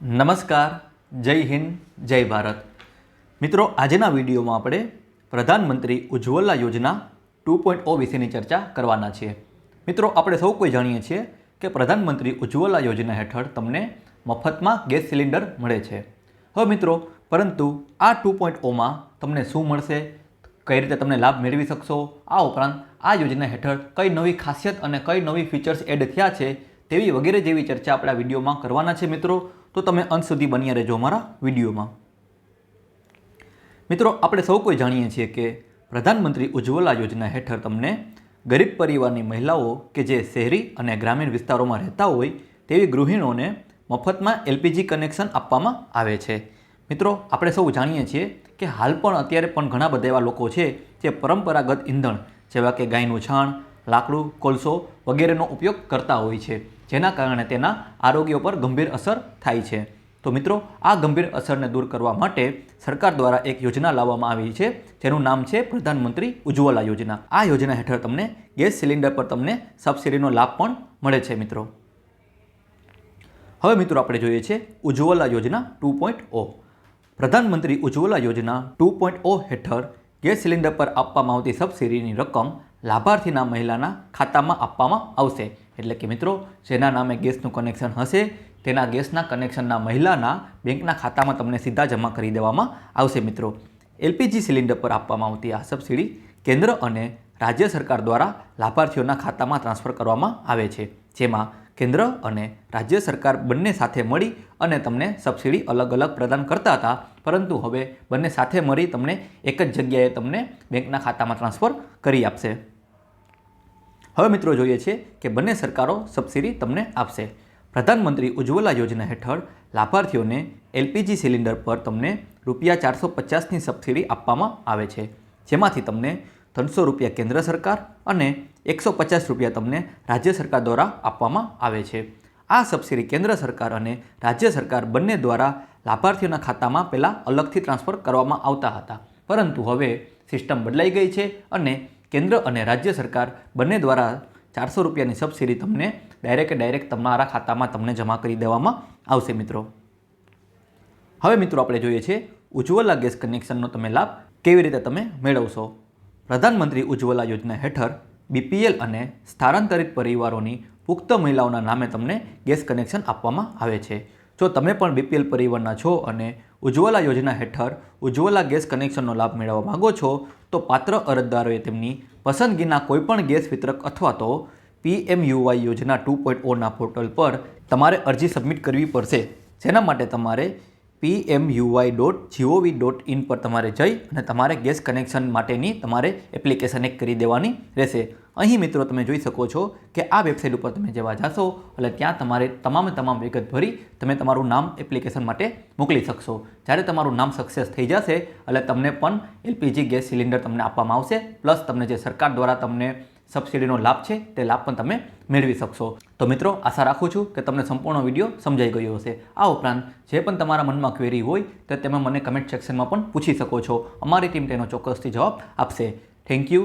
નમસ્કાર, જય હિન્દ, જય ભારત. મિત્રો, આજના વિડીયોમાં આપણે પ્રધાનમંત્રી ઉજ્જવલા યોજના ટુ પોઈન્ટ ઓ વિશેની ચર્ચા કરવાના છીએ. મિત્રો, આપણે સૌ કોઈ જાણીએ છીએ કે પ્રધાનમંત્રી ઉજ્જવલા યોજના હેઠળ તમને મફતમાં ગેસ સિલિન્ડર મળે છે. હવે મિત્રો, પરંતુ આ ટુ પોઈન્ટ ઓમાં તમને શું મળશે? કઈ રીતે તમને લાભ મેળવી શકશો? આ ઉપરાંત આ યોજના હેઠળ કઈ નવી ખાસિયત અને કઈ નવી ફીચર્સ એડ થયા છે તેવી વગેરે જેવી ચર્ચા આપણા વિડીયોમાં કરવાના છે મિત્રો. તો તમે અંત સુધી બન્યા રહેજો અમારા વિડીયોમાં. મિત્રો, આપણે સૌ કોઈ જાણીએ છીએ કે પ્રધાનમંત્રી ઉજ્જવલા યોજના હેઠળ તમને ગરીબ પરિવારની મહિલાઓ કે જે શહેરી અને ગ્રામીણ વિસ્તારોમાં રહેતા હોય તેવી ગૃહિણીઓને મફતમાં એલપીજી કનેક્શન આપવામાં આવે છે. મિત્રો, આપણે સૌ જાણીએ છીએ કે હાલ પણ અત્યારે પણ ઘણા બધા એવા લોકો છે જે પરંપરાગત ઈંધણ, જેવા કે ગાયનું છાણ, લાકડું, કોલસો વગેરેનો ઉપયોગ કરતા હોય છે. જેના કારણે તેના આરોગ્ય પર ગંભીર અસર થાય છે. તો મિત્રો, આ ગંભીર અસરને દૂર કરવા માટે સરકાર દ્વારા એક યોજના લાવવામાં આવી છે, જેનું નામ છે પ્રધાનમંત્રી ઉજ્જવલા યોજના. આ યોજના હેઠળ તમને ગેસ સિલિન્ડર પર તમને સબસિડીનો લાભ પણ મળે છે, મિત્રો. હવે મિત્રો, આપણે જોઈએ છે ઉજ્જવલા યોજના ટુ પોઈન્ટ ઓ. પ્રધાનમંત્રી ઉજ્જવલા યોજના ટુ પોઈન્ટ ઓ હેઠળ ગેસ સિલિન્ડર પર આપવામાં આવતી સબસિડીની રકમ લાભાર્થીના મહિલાના ખાતામાં આપવામાં આવશે. એટલે કે મિત્રો, જેના નામે ગેસનું કનેક્શન હશે, તેના ગેસના કનેક્શનના મહિલાના બેંકના ખાતામાં તમને સીધા જમા કરી દેવામાં આવશે મિત્રો. એલપીજી સિલિન્ડર પર આપવામાં આવતી આ સબસિડી કેન્દ્ર અને રાજ્ય સરકાર દ્વારા લાભાર્થીઓના ખાતામાં ટ્રાન્સફર કરવામાં આવે છે. જેમાં કેન્દ્ર અને રાજ્ય સરકાર બંને સાથે મળી અને તમને સબસિડી અલગ અલગ પ્રદાન કરતા હતા. પરંતુ હવે બંને સાથે મળી તમને એક જ જગ્યાએ તમને બેંકના ખાતામાં ટ્રાન્સફર કરી આપશે. હવે મિત્રો જોઈએ છે કે બંને સરકારો સબસિડી તમને આપશે. પ્રધાનમંત્રી ઉજ્જવલા યોજના હેઠળ લાભાર્થીઓને એલપીજી સિલિન્ડર પર તમને રૂપિયા ચારસો પચાસની સબસિડી આપવામાં આવે છે. જેમાંથી તમને ત્રણસો રૂપિયા કેન્દ્ર સરકાર અને એકસો પચાસ રૂપિયા તમને રાજ્ય સરકાર દ્વારા આપવામાં આવે છે. આ સબસિડી કેન્દ્ર સરકાર અને રાજ્ય સરકાર બંને દ્વારા લાભાર્થીઓના ખાતામાં પહેલાં અલગથી ટ્રાન્સફર કરવામાં આવતા હતા. પરંતુ હવે સિસ્ટમ બદલાઈ ગઈ છે અને કેન્દ્ર અને રાજ્ય સરકાર બંને દ્વારા ચારસો રૂપિયાની સબસિડી તમને ડાયરેક્ટ ડાયરેક્ટ તમારા ખાતામાં તમને જમા કરી દેવામાં આવશે મિત્રો. હવે મિત્રો આપણે જોઈએ છીએ ઉજ્જવલા ગેસ કનેક્શનનો તમે લાભ કેવી રીતે તમે મેળવશો? પ્રધાનમંત્રી ઉજ્જવલા યોજના હેઠળ બીપીએલ અને સ્થાનાંતરિત પરિવારોની પુખ્ત મહિલાઓના નામે તમને ગેસ કનેક્શન આપવામાં આવે છે. જો તમે પણ બીપીએલ પરિવારના છો અને ઉજ્જવલા યોજના હેઠળ ઉજ્જવલા ગેસ કનેક્શનનો લાભ મેળવવા માંગો છો, તો પાત્ર અરજદારોએ તેમની પસંદગીના કોઈપણ ગેસ વિતરક અથવા તો પીએમયુવાય યોજના ટુ પોઈન્ટ ઓના પોર્ટલ પર તમારે અરજી સબમિટ કરવી પડશે. જેના માટે તમારે PMUY dot GOV dot in પર તમારે જઈ અને તમારે ગેસ કનેક્શન માટેની તમારે એપ્લિકેશન એક કરી દેવાની રહેશે. અહીં મિત્રો તમે જોઈ શકો છો કે આ વેબસાઇટ ઉપર તમે જેવા જાશો એટલે ત્યાં તમારે તમામે તમામ વિગત ભરી તમે તમારું નામ એપ્લિકેશન માટે મોકલી શકશો. જ્યારે તમારું નામ સક્સેસ થઈ જશે એટલે તમને પણ એલપીજી ગેસ સિલિન્ડર તમને આપવામાં આવશે પ્લસ તમને જે સરકાર દ્વારા તમને સબસિડીનો લાભ છે તે લાભ પણ તમે મેળવી શકશો. તો મિત્રો, આશા રાખું છું કે તમને સંપૂર્ણ વીડિયો સમજાઈ ગયો હશે. આ ઉપરાંત જે પણ તમારા મનમાં ક્વેરી હોય તે તમે મને કમેન્ટ સેક્શનમાં પણ પૂછી શકો છો. અમારી ટીમ તેનો ચોક્કસથી જવાબ આપશે. Thank you